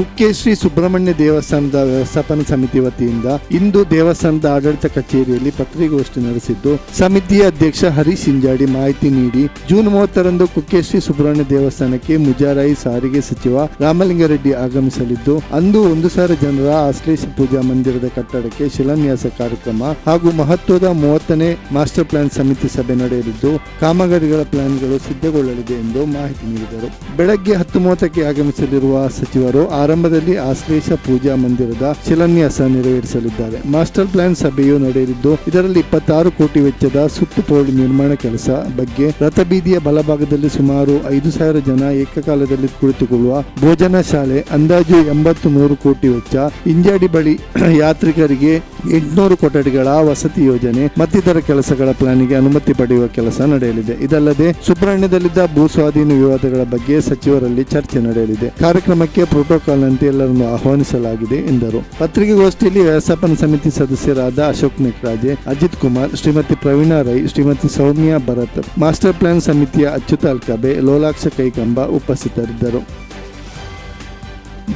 ಕುಕ್ಕೆ ಶ್ರೀ ಸುಬ್ರಹ್ಮಣ್ಯ ದೇವಸ್ಥಾನದ ವ್ಯವಸ್ಥಾಪನಾ ಸಮಿತಿ ವತಿಯಿಂದ ಇಂದು ದೇವಸ್ಥಾನದ ಆಡಳಿತ ಕಚೇರಿಯಲ್ಲಿ ಪತ್ರಿಕಾಗೋಷ್ಠಿ ನಡೆಸಿದ್ದು, ಸಮಿತಿಯ ಅಧ್ಯಕ್ಷ ಹರೀಶ್ ಸಿಂಜಾಡಿ ಮಾಹಿತಿ ನೀಡಿ, ಜೂನ್ ಮೂವತ್ತರಂದು ಕುಕ್ಕೆ ಶ್ರೀ ಸುಬ್ರಹ್ಮಣ್ಯ ದೇವಸ್ಥಾನಕ್ಕೆ ಮುಜಾರಾಯಿ ಸಾರಿಗೆ ಸಚಿವ ರಾಮಲಿಂಗಾರೆಡ್ಡಿ ಆಗಮಿಸಲಿದ್ದು, ಅಂದು ಒಂದು ಸಾವಿರ ಜನರ ಆಶ್ಲೇಷ ಪೂಜಾ ಮಂದಿರದ ಕಟ್ಟಡಕ್ಕೆ ಶಿಲಾನ್ಯಾಸ ಕಾರ್ಯಕ್ರಮ ಹಾಗೂ ಮಹತ್ವದ ಮೂವತ್ತನೇ ಮಾಸ್ಟರ್ ಪ್ಲಾನ್ ಸಮಿತಿ ಸಭೆ ನಡೆಯಲಿದ್ದು, ಕಾಮಗಾರಿಗಳ ಪ್ಲಾನ್ಗಳು ಸಿದ್ಧಗೊಳ್ಳಲಿದೆ ಎಂದು ಮಾಹಿತಿ ನೀಡಿದರು. ಬೆಳಗ್ಗೆ ಹತ್ತು ಮೂವತ್ತಕ್ಕೆ ಆಗಮಿಸಲಿರುವ ಸಚಿವರು ಆರಂಭದಲ್ಲಿ ಆಶ್ಲೇಷ ಪೂಜಾ ಮಂದಿರದ ಶಿಲಾನ್ಯಾಸ ನೆರವೇರಿಸಲಿದ್ದಾರೆ. ಮಾಸ್ಟರ್ ಪ್ಲಾನ್ ಸಭೆಯು ನಡೆಯಲಿದ್ದು, ಇದರಲ್ಲಿ ಇಪ್ಪತ್ತಾರು ಕೋಟಿ ವೆಚ್ಚದ ಸುತ್ತುಪೋಳಿ ನಿರ್ಮಾಣ ಕೆಲಸ ಬಗ್ಗೆ ರಥಬೀದಿಯ ಬಲಭಾಗದಲ್ಲಿ ಸುಮಾರು ಐದು ಸಾವಿರ ಜನ ಏಕಕಾಲದಲ್ಲಿ ಕುಳಿತುಕೊಳ್ಳುವ ಭೋಜನ ಶಾಲೆ ಅಂದಾಜು ಎಂಬತ್ತು ನೂರು ಕೋಟಿ ವೆಚ್ಚ. ಇಂಜಾಡಿ ಬಳಿ ಯಾತ್ರಿಕರಿಗೆ ಎಂಟುನೂರು ಕೊಠಡಿಗಳ ವಸತಿ ಯೋಜನೆ, ಮತ್ತಿತರ ಕೆಲಸಗಳ ಪ್ಲಾನಿಗೆ ಅನುಮತಿ ಪಡೆಯುವ ಕೆಲಸ ನಡೆಯಲಿದೆ. ಇದಲ್ಲದೆ, ಸುಬ್ರಹ್ಮಣ್ಯದಲ್ಲಿದ್ದ ಭೂ ಸ್ವಾಧೀನ ವಿವಾದಗಳ ಬಗ್ಗೆ ಸಚಿವರಲ್ಲಿ ಚರ್ಚೆ ನಡೆಯಲಿದೆ. ಕಾರ್ಯಕ್ರಮಕ್ಕೆ ಪ್ರೋಟೋಕಾಲ್ನಂತೆ ಎಲ್ಲರನ್ನು ಆಹ್ವಾನಿಸಲಾಗಿದೆ ಎಂದರು. ಪತ್ರಿಕೆಗೋಷ್ಠಿಯಲ್ಲಿ ವ್ಯವಸ್ಥಾಪನ ಸಮಿತಿ ಸದಸ್ಯರಾದ ಅಶೋಕ್ ನೆಕ್ರಾಜೆ ಅಜಿತ್ ಕುಮಾರ್, ಶ್ರೀಮತಿ ಪ್ರವೀಣಾ ರೈ, ಶ್ರೀಮತಿ ಸೌಮ್ಯ ಭರತ್, ಮಾಸ್ಟರ್ ಪ್ಲಾನ್ ಸಮಿತಿಯ ಅಚ್ಯುತ ಅಲ್ಕಬೆ, ಲೋಲಾಕ್ಷ ಕೈಕಂಬ ಉಪಸ್ಥಿತರಿದ್ದರು.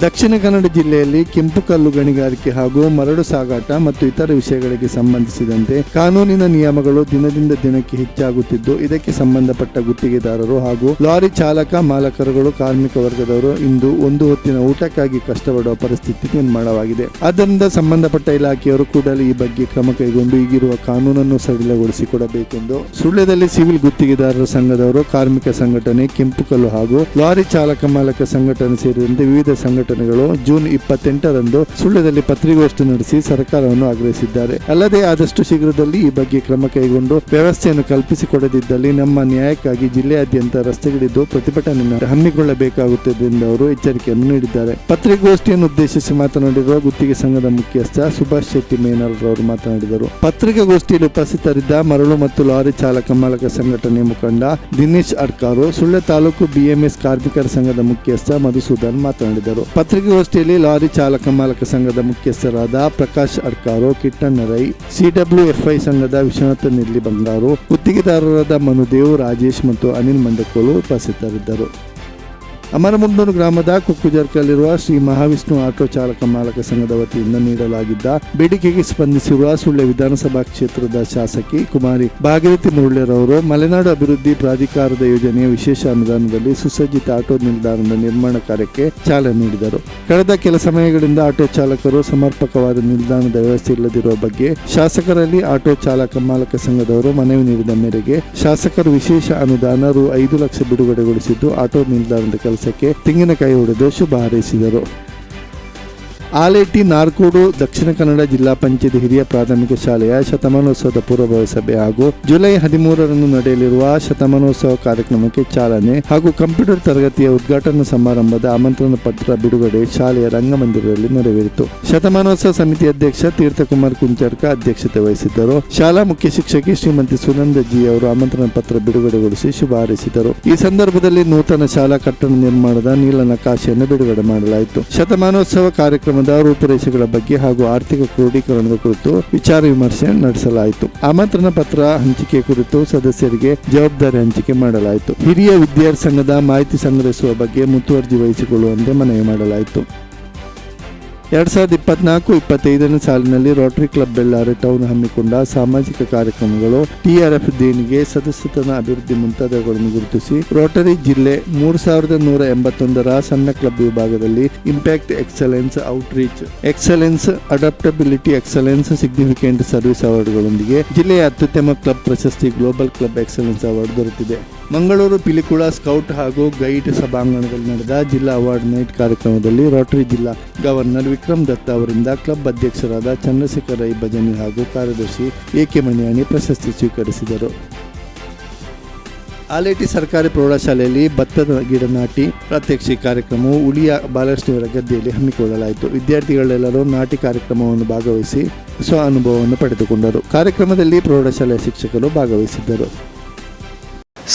ದಕ್ಷಿಣ ಕನ್ನಡ ಜಿಲ್ಲೆಯಲ್ಲಿ ಕೆಂಪು ಕಲ್ಲು ಗಣಿಗಾರಿಕೆ ಹಾಗೂ ಮರಳು ಸಾಗಾಟ ಮತ್ತು ಇತರ ವಿಷಯಗಳಿಗೆ ಸಂಬಂಧಿಸಿದಂತೆ ಕಾನೂನಿನ ನಿಯಮಗಳು ದಿನದಿಂದ ದಿನಕ್ಕೆ ಹೆಚ್ಚಾಗುತ್ತಿದ್ದು, ಇದಕ್ಕೆ ಸಂಬಂಧಪಟ್ಟ ಗುತ್ತಿಗೆದಾರರು ಹಾಗೂ ಲಾರಿ ಚಾಲಕ ಮಾಲಕರುಗಳು, ಕಾರ್ಮಿಕ ವರ್ಗದವರು ಇಂದು ಒಂದು ಹೊತ್ತಿನ ಊಟಕ್ಕಾಗಿ ಕಷ್ಟಪಡುವ ಪರಿಸ್ಥಿತಿ ನಿರ್ಮಾಣವಾಗಿದೆ. ಆದ್ದರಿಂದ ಸಂಬಂಧಪಟ್ಟ ಇಲಾಖೆಯವರು ಕೂಡಲೇ ಈ ಬಗ್ಗೆ ಕ್ರಮ ಕೈಗೊಂಡು ಈಗಿರುವ ಕಾನೂನನ್ನು ಸಡಿಲಗೊಳಿಸಿಕೊಡಬೇಕೆಂದು ಸುಳ್ಯದಲ್ಲಿ ಸಿವಿಲ್ ಗುತ್ತಿಗೆದಾರರ ಸಂಘದವರು, ಕಾರ್ಮಿಕ ಸಂಘಟನೆ, ಕೆಂಪು ಕಲ್ಲು ಹಾಗೂ ಲಾರಿ ಚಾಲಕ ಮಾಲಕ ಸಂಘಟನೆ ಸೇರಿದಂತೆ ವಿವಿಧ ಸಂಘಟನೆಗಳು ಜೂನ್ ಇಪ್ಪತ್ತೆಂಟರಂದು ಸುಳ್ಯದಲ್ಲಿ ಪತ್ರಿಕೋಷ್ಠಿ ನಡೆಸಿ ಸರ್ಕಾರವನ್ನು ಆಗ್ರಹಿಸಿದ್ದಾರೆ. ಅಲ್ಲದೆ ಆದಷ್ಟು ಶೀಘ್ರದಲ್ಲಿ ಈ ಬಗ್ಗೆ ಕ್ರಮ ಕೈಗೊಂಡು ವ್ಯವಸ್ಥೆಯನ್ನು ಕಲ್ಪಿಸಿಕೊಡದಿದ್ದಲ್ಲಿ ನಮ್ಮ ನ್ಯಾಯಕ್ಕಾಗಿ ಜಿಲ್ಲೆಯಾದ್ಯಂತ ರಸ್ತೆಗಿಳಿದು ಪ್ರತಿಭಟನೆಯನ್ನು ಹಮ್ಮಿಕೊಳ್ಳಬೇಕಾಗುತ್ತದೆ ಎಂದು ಅವರು ಎಚ್ಚರಿಕೆಯನ್ನು ನೀಡಿದ್ದಾರೆ. ಪತ್ರಿಕೋಷ್ಠಿಯನ್ನು ಉದ್ದೇಶಿಸಿ ಮಾತನಾಡಿರುವ ಗುತ್ತಿಗೆ ಸಂಘದ ಮುಖ್ಯಸ್ಥ ಸುಭಾಷ್ ಶೆಟ್ಟಿ ಮೇನಲ್ ರವರು ಮಾತನಾಡಿದರು. ಪತ್ರಿಕಾಗೋಷ್ಠಿಯಲ್ಲಿ ಉಪಸ್ಥಿತರಿದ್ದ ಮರಳು ಮತ್ತು ಲಾರಿ ಚಾಲಕ ಮಾಲಕ ಸಂಘಟನೆ ಮುಖಂಡ ದಿನೇಶ್ ಅಡ್ಕಾರು, ಸುಳ್ಯ ತಾಲೂಕು ಬಿಎಂಎಸ್ ಕಾರ್ಮಿಕರ ಸಂಘದ ಮುಖ್ಯಸ್ಥ ಮಧುಸೂದನ್ ಮಾತನಾಡಿದರು. ಪತ್ರಿಕಾಗೋಷ್ಠಿಯಲ್ಲಿ ಲಾರಿ ಚಾಲಕ ಮಾಲಕ ಸಂಘದ ಮುಖ್ಯಸ್ಥರಾದ ಪ್ರಕಾಶ್ ಅಡ್ಕಾರು, ಕಿಟ್ಟಣ್ಣ ರೈ ಸಿಡಬ್ಲ್ಯೂಎಫ್ಐ ಸಂಘದ ವಿಶ್ವನಾಥ ನಿರ್ಲಿ ಬಂಗಾರು, ಗುತ್ತಿಗೆದಾರರಾದ ಮನುದೇವ್ ರಾಜೇಶ್ ಮತ್ತು ಅನಿಲ್ ಮಂಡಕೋಲು ಉಪಸ್ಥಿತರಿದ್ದರು. ಅಮರಮುಂಡೂರು ಗ್ರಾಮದ ಕುಕ್ಕುಜರ್ಕಲ್ಲಿರುವ ಶ್ರೀ ಮಹಾವಿಷ್ಣು ಆಟೋ ಚಾಲಕ ಮಾಲಕ ಸಂಘದ ವತಿಯಿಂದ ನೀಡಲಾಗಿದ್ದ ಬೇಡಿಕೆಗೆ ಸ್ಪಂದಿಸಿರುವ ಸುಳ್ಯ ವಿಧಾನಸಭಾ ಕ್ಷೇತ್ರದ ಶಾಸಕಿ ಕುಮಾರಿ ಭಾಗೀರಥಿ ಮುರುಳ್ಯರವರು ಮಲೆನಾಡು ಅಭಿವೃದ್ಧಿ ಪ್ರಾಧಿಕಾರದ ಯೋಜನೆಯ ವಿಶೇಷ ಅನುದಾನದಲ್ಲಿ ಸುಸಜ್ಜಿತ ಆಟೋ ನಿಲ್ದಾಣದ ನಿರ್ಮಾಣ ಕಾರ್ಯಕ್ಕೆ ಚಾಲನೆ ನೀಡಿದರು. ಕಳೆದ ಕೆಲ ಸಮಯಗಳಿಂದ ಆಟೋ ಚಾಲಕರು ಸಮರ್ಪಕವಾದ ನಿಲ್ದಾಣದ ವ್ಯವಸ್ಥೆ ಇಲ್ಲದಿರುವ ಬಗ್ಗೆ ಶಾಸಕರಲ್ಲಿ ಆಟೋ ಚಾಲಕ ಮಾಲಕ ಸಂಘದವರು ಮನವಿ ನೀಡಿದ ಮೇರೆಗೆ ಶಾಸಕರು ವಿಶೇಷ ಅನುದಾನ ರು ಐದು ಲಕ್ಷ ಬಿಡುಗಡೆಗೊಳಿಸಿದ್ದು ಆಟೋ ನಿಲ್ದಾಣದ ಕೆಲಸಕ್ಕೆ ತೆಂಗಿನಕಾಯಿ ಹೊಡೆದು ಶುಭ ಹಾರೈಸಿದರು. ಆಲೇಟಿ ನಾರ್ಕೋಡು, ದಕ್ಷಿಣ ಕನ್ನಡ ಜಿಲ್ಲಾ ಪಂಚಾಯತ್ ಹಿರಿಯ ಪ್ರಾಥಮಿಕ ಶಾಲೆಯ ಶತಮಾನೋತ್ಸವದ ಪೂರ್ವಭಾವಿ ಸಭೆ ಹಾಗೂ ಜುಲೈ ಹದಿಮೂರರಂದು ನಡೆಯಲಿರುವ ಶತಮಾನೋತ್ಸವ ಕಾರ್ಯಕ್ರಮಕ್ಕೆ ಚಾಲನೆ ಹಾಗೂ ಕಂಪ್ಯೂಟರ್ ತರಗತಿಯ ಉದ್ಘಾಟನಾ ಸಮಾರಂಭದ ಆಮಂತ್ರಣ ಪತ್ರ ಬಿಡುಗಡೆ ಶಾಲೆಯ ರಂಗಮಂದಿರದಲ್ಲಿ ನೆರವೇರಿತು. ಶತಮಾನೋತ್ಸವ ಸಮಿತಿ ಅಧ್ಯಕ್ಷ ತೀರ್ಥಕುಮಾರ್ ಕುಂಚರ್ಕ ಅಧ್ಯಕ್ಷತೆ ವಹಿಸಿದ್ದರು. ಶಾಲಾ ಮುಖ್ಯ ಶಿಕ್ಷಕಿ ಶ್ರೀಮತಿ ಸುನಂದ ಜಿ ಅವರು ಆಮಂತ್ರಣ ಪತ್ರ ಬಿಡುಗಡೆಗೊಳಿಸಿ ಶುಭ ಹಾರೈಸಿದರು. ಈ ಸಂದರ್ಭದಲ್ಲಿ ನೂತನ ಶಾಲಾ ಕಟ್ಟಡ ನಿರ್ಮಾಣದ ನೀಲ ನಕಾಶೆಯನ್ನು ಬಿಡುಗಡೆ ಮಾಡಲಾಯಿತು. ಶತಮಾನೋತ್ಸವ ಕಾರ್ಯಕ್ರಮದ ರೂಪುರೇಷೆಗಳ ಬಗ್ಗೆ ಹಾಗೂ ಆರ್ಥಿಕ ಕ್ರೋಢೀಕರಣದ ಕುರಿತು ವಿಚಾರ ವಿಮರ್ಶೆ ನಡೆಸಲಾಯಿತು. ಆಮಂತ್ರಣ ಪತ್ರ ಹಂಚಿಕೆ ಕುರಿತು ಸದಸ್ಯರಿಗೆ ಜವಾಬ್ದಾರಿ ಹಂಚಿಕೆ ಮಾಡಲಾಯಿತು. ಹಿರಿಯ ವಿದ್ಯಾರ್ಥಿ ಸಂಘದ ಮಾಹಿತಿ ಸಂಗ್ರಹಿಸುವ ಬಗ್ಗೆ ಮುತುವರ್ಜಿ ವಹಿಸಿಕೊಳ್ಳುವಂತೆ ಮನವಿ ಮಾಡಲಾಯಿತು. ಎರಡ್ ಸಾವಿರದ ಇಪ್ಪತ್ನಾಲ್ಕು, ಇಪ್ಪತ್ತೈದನೇ ಸಾಲಿನಲ್ಲಿ ರೋಟರಿ ಕ್ಲಬ್ ಬೆಳ್ಳಾರಿ ಟೌನ್ ಹಮ್ಮಿಕೊಂಡ ಸಾಮಾಜಿಕ ಕಾರ್ಯಕ್ರಮಗಳು ಟಿಆರ್ಎಫ್ ದೇಣಿಗೆ ಸದಸ್ಯತನ ಅಭಿವೃದ್ಧಿ ಮುಂತಾದವುಗಳನ್ನು ಗುರುತಿಸಿ ರೋಟರಿ ಜಿಲ್ಲೆ ಮೂರು ಸಾವಿರದ ನೂರ ಎಂಬತ್ತೊಂದರ ಸಣ್ಣ ಕ್ಲಬ್ ವಿಭಾಗದಲ್ಲಿ impact excellence outreach, excellence adaptability excellence significant service ಅವಾರ್ಡ್ಗಳೊಂದಿಗೆ ಜಿಲ್ಲೆಯ ಅತ್ಯುತ್ತಮ ಕ್ಲಬ್ ಪ್ರಶಸ್ತಿ ಗ್ಲೋಬಲ್ ಕ್ಲಬ್ ಎಕ್ಸಲೆನ್ಸ್ ಅವಾರ್ಡ್ ದೊರೆತಿದೆ. ಮಂಗಳೂರು ಪಿಲಿಕುಳ ಸ್ಕೌಟ್ ಹಾಗೂ ಗೈಡ್ ಸಭಾಂಗಣದಲ್ಲಿ ನಡೆದ ಜಿಲ್ಲಾ ಅವಾರ್ಡ್ ನೈಟ್ ಕಾರ್ಯಕ್ರಮದಲ್ಲಿ ರೋಟರಿ ಜಿಲ್ಲಾ ಗವರ್ನರ್ ವಿಕ್ರಮ್ ದತ್ತ ಅವರಿಂದ ಕ್ಲಬ್ ಅಧ್ಯಕ್ಷರಾದ ಚಂದ್ರಶೇಖರ್ ರೈ ಭಜನಿ ಹಾಗೂ ಕಾರ್ಯದರ್ಶಿ ಎಕೆ ಮಣಿಯಾಣಿ ಪ್ರಶಸ್ತಿ ಸ್ವೀಕರಿಸಿದರು. ಆಲೇಟಿ ಸರ್ಕಾರಿ ಪ್ರೌಢಶಾಲೆಯಲ್ಲಿ ಭತ್ತದ ಗಿಡ ನಾಟಿ ಪ್ರಾತ್ಯಕ್ಷಿಕ ಕಾರ್ಯಕ್ರಮವು ಉಳಿಯ ಬಾಲಕೃಷ್ಣವರ ಗದ್ದೆಯಲ್ಲಿ ಹಮ್ಮಿಕೊಳ್ಳಲಾಯಿತು. ವಿದ್ಯಾರ್ಥಿಗಳೆಲ್ಲರೂ ನಾಟಿ ಕಾರ್ಯಕ್ರಮವನ್ನು ಭಾಗವಹಿಸಿ ಸ್ವ ಅನುಭವವನ್ನು ಪಡೆದುಕೊಂಡರು. ಕಾರ್ಯಕ್ರಮದಲ್ಲಿ ಪ್ರೌಢಶಾಲೆಯ ಶಿಕ್ಷಕರು ಭಾಗವಹಿಸಿದ್ದರು.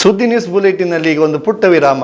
ಸುದ್ದಿ ನ್ಯೂಸ್ ಬುಲೆಟಿನಲ್ಲಿ ಈಗ ಒಂದು ಪುಟ್ಟ ವಿರಾಮ.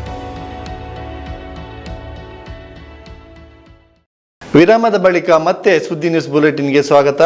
ವಿರಾಮದ ಬಳಿಕ ಮತ್ತೆ ಸುದ್ದಿ ನ್ಯೂಸ್ ಬುಲೆಟಿನ್ಗೆ ಸ್ವಾಗತ.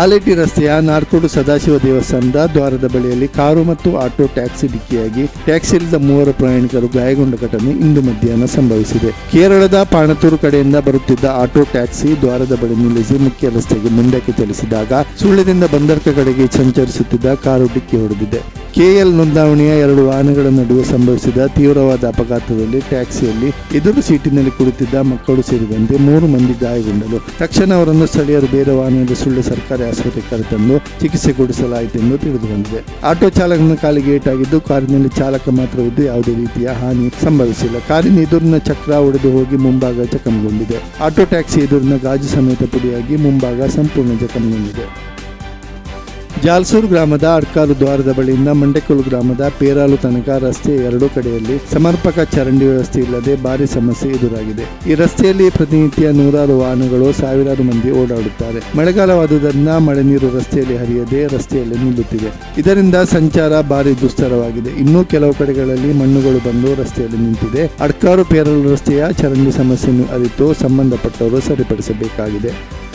ಆಲೇಟಿ ರಸ್ತೆಯ ನಾರ್ಕೋಡು ಸದಾಶಿವ ದೇವಸ್ಥಾನದ ದ್ವಾರದ ಬಳಿಯಲ್ಲಿ ಕಾರು ಮತ್ತು ಆಟೋ ಟ್ಯಾಕ್ಸಿ ಡಿಕ್ಕಿಯಾಗಿ ಟ್ಯಾಕ್ಸಿಯಲ್ಲಿದ್ದ ಮೂವರು ಪ್ರಯಾಣಿಕರು ಗಾಯಗೊಂಡ ಘಟನೆ ಇಂದು ಮಧ್ಯಾಹ್ನ ಸಂಭವಿಸಿದೆ. ಕೇರಳದ ಪಾಣತೂರು ಕಡೆಯಿಂದ ಬರುತ್ತಿದ್ದ ಆಟೋ ಟ್ಯಾಕ್ಸಿ ದ್ವಾರದ ಬಳಿ ನಿಲ್ಲಿಸಿ ಮುಖ್ಯ ರಸ್ತೆಗೆ ಮುಂದಕ್ಕೆ ಚಲಿಸಿದಾಗ ಸುಳ್ಳ್ಯದಿಂದ ಬಂದರ್ಕ ಕಡೆಗೆ ಸಂಚರಿಸುತ್ತಿದ್ದ ಕಾರು ಡಿಕ್ಕಿ ಹೊಡೆದಿದೆ. ಕೆಎಲ್ ನೋಂದಾವಣಿಯ ಎರಡು ವಾಹನಗಳ ನಡುವೆ ಸಂಭವಿಸಿದ ತೀವ್ರವಾದ ಅಪಘಾತದಲ್ಲಿ ಟ್ಯಾಕ್ಸಿಯಲ್ಲಿ ಎದುರು ಸೀಟಿನಲ್ಲಿ ಕುಳಿತಿದ್ದ ಮಕ್ಕಳು ಸೇರಿದಂತೆ ಮೂರು ಮಂದಿ ಗಾಯಗೊಂಡರು. ತಕ್ಷಣ ಅವರನ್ನು ಸ್ಥಳೀಯರು ಬೇರೆ ವಾಹನದ ಸುಳ್ಳು ಸರ್ಕಾರಿ ಆಸ್ಪತ್ರೆಗೆ ಕರೆತಂದು ಚಿಕಿತ್ಸೆ ಕೊಡಿಸಲಾಯಿತೆಂದು ತಿಳಿದು ಬಂದಿದೆ ಆಟೋ ಚಾಲಕನ ಕಾಲಿಗೆ ಏಟಾಗಿದ್ದು, ಕಾರಿನಲ್ಲಿ ಚಾಲಕ ಮಾತ್ರವಿದ್ದು ಯಾವುದೇ ರೀತಿಯ ಹಾನಿ ಸಂಭವಿಸಿಲ್ಲ. ಕಾರಿನ ಎದುರಿನ ಚಕ್ರ ಒಡೆದು ಹೋಗಿ ಮುಂಭಾಗ ಜಖಂಗೊಂಡಿದೆ ಆಟೋ ಟ್ಯಾಕ್ಸಿ ಎದುರಿನ ಗಾಜು ಸಮೇತ ಪುಡಿಯಾಗಿ ಮುಂಭಾಗ ಸಂಪೂರ್ಣ ಜಖಂಗೊಂಡಿದೆ ಜಾಲ್ಸೂರು ಗ್ರಾಮದ ಅಡ್ಕಾರು ದ್ವಾರದ ಬಳಿಯಿಂದ ಮಂಡೆಕೊಲು ಗ್ರಾಮದ ಪೇರಾಲು ತನಕ ರಸ್ತೆ ಎರಡೂ ಕಡೆಯಲ್ಲಿ ಸಮರ್ಪಕ ಚರಂಡಿ ವ್ಯವಸ್ಥೆ ಇಲ್ಲದೆ ಭಾರಿ ಸಮಸ್ಯೆ ಎದುರಾಗಿದೆ. ಈ ರಸ್ತೆಯಲ್ಲಿ ಪ್ರತಿನಿತ್ಯ ನೂರಾರು ವಾಹನಗಳು ಸಾವಿರಾರು ಮಂದಿ ಓಡಾಡುತ್ತಾರೆ. ಮಳೆಗಾಲವಾದುದರಿಂದ ಮಳೆ ನೀರು ರಸ್ತೆಯಲ್ಲಿ ಹರಿಯದೆ ರಸ್ತೆಯಲ್ಲಿ ನಿಲ್ಲುತ್ತಿದೆ. ಇದರಿಂದ ಸಂಚಾರ ಭಾರಿ ದುಸ್ತರವಾಗಿದೆ. ಇನ್ನೂ ಕೆಲವು ಕಡೆಗಳಲ್ಲಿ ಮಣ್ಣುಗಳು ಬಂದು ರಸ್ತೆಯಲ್ಲಿ ನಿಂತಿದೆ. ಅಡ್ಕಾರು ಪೇರಲು ರಸ್ತೆಯ ಚರಂಡಿ ಸಮಸ್ಯೆಯನ್ನು ಅರಿತು ಸಂಬಂಧಪಟ್ಟವರು ಸರಿಪಡಿಸಬೇಕಾಗಿದೆ.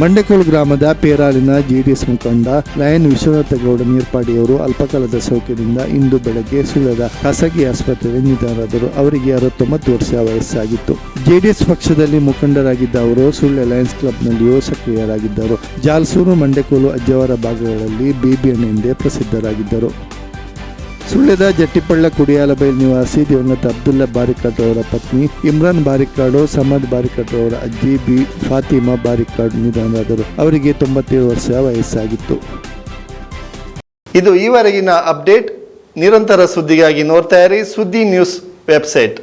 ಮಂಡೆಕೋಳು ಗ್ರಾಮದ ಪೇರಾಲಿನ ಜೆಡಿಎಸ್ ಮುಖಂಡ ಲಯನ್ ವಿಶ್ವನಾಥಗೌಡ ನೀರ್ಪಾಡಿಯವರು ಅಲ್ಪಕಾಲದ ಸೌಖ್ಯದಿಂದ ಇಂದು ಬೆಳಗ್ಗೆ ಸುಳ್ಯದ ಖಾಸಗಿ ಆಸ್ಪತ್ರೆಯಲ್ಲಿ ನಿಧನರಾದರು. ಅವರಿಗೆ ಅರವತ್ತೊಂಬತ್ತು ವರ್ಷ ವಯಸ್ಸಾಗಿತ್ತು. ಜೆಡಿಎಸ್ ಪಕ್ಷದಲ್ಲಿ ಮುಖಂಡರಾಗಿದ್ದ ಅವರು ಸುಳ್ಯ ಲಯನ್ಸ್ ಕ್ಲಬ್ನಲ್ಲಿಯೂ ಸಕ್ರಿಯರಾಗಿದ್ದರು. ಜಾಲ್ಸೂರು, ಮಂಡೆಕೋಲು, ಅಜ್ಜವರ ಭಾಗಗಳಲ್ಲಿ ಬಿಬಿಎನ್ ಎಂದೇ ಪ್ರಸಿದ್ಧರಾಗಿದ್ದರು. ಸುಳ್ಯದ ಜಟ್ಟಿಪಳ್ಳ ಕುಡಿಯಾಲಬೈಲ್ ನಿವಾಸಿ ದಿವಂಗತ ಅಬ್ದುಲ್ಲಾ ಬಾರಿಕಾಡ್ ಅವರ ಪತ್ನಿ, ಇಮ್ರಾನ್ ಬಾರಿಕಾಡು ಸಮದ್ ಬಾರಿಕಾಡ್ ಅವರ ಅಜ್ಜಿ ಬಿ ಫಾತಿಮಾ ಬಾರಿಕಾಡ್ ನಿಧನರಾದರು. ಅವರಿಗೆ ತೊಂಬತ್ತೇಳು ವರ್ಷ ವಯಸ್ಸಾಗಿತ್ತು. ಇದು ಈವರೆಗಿನ ಅಪ್ಡೇಟ್. ನಿರಂತರ ಸುದ್ದಿಗಾಗಿ ನೋಡ್ತಾ ಇರಿ ಸುದ್ದಿ ನ್ಯೂಸ್ ವೆಬ್ಸೈಟ್.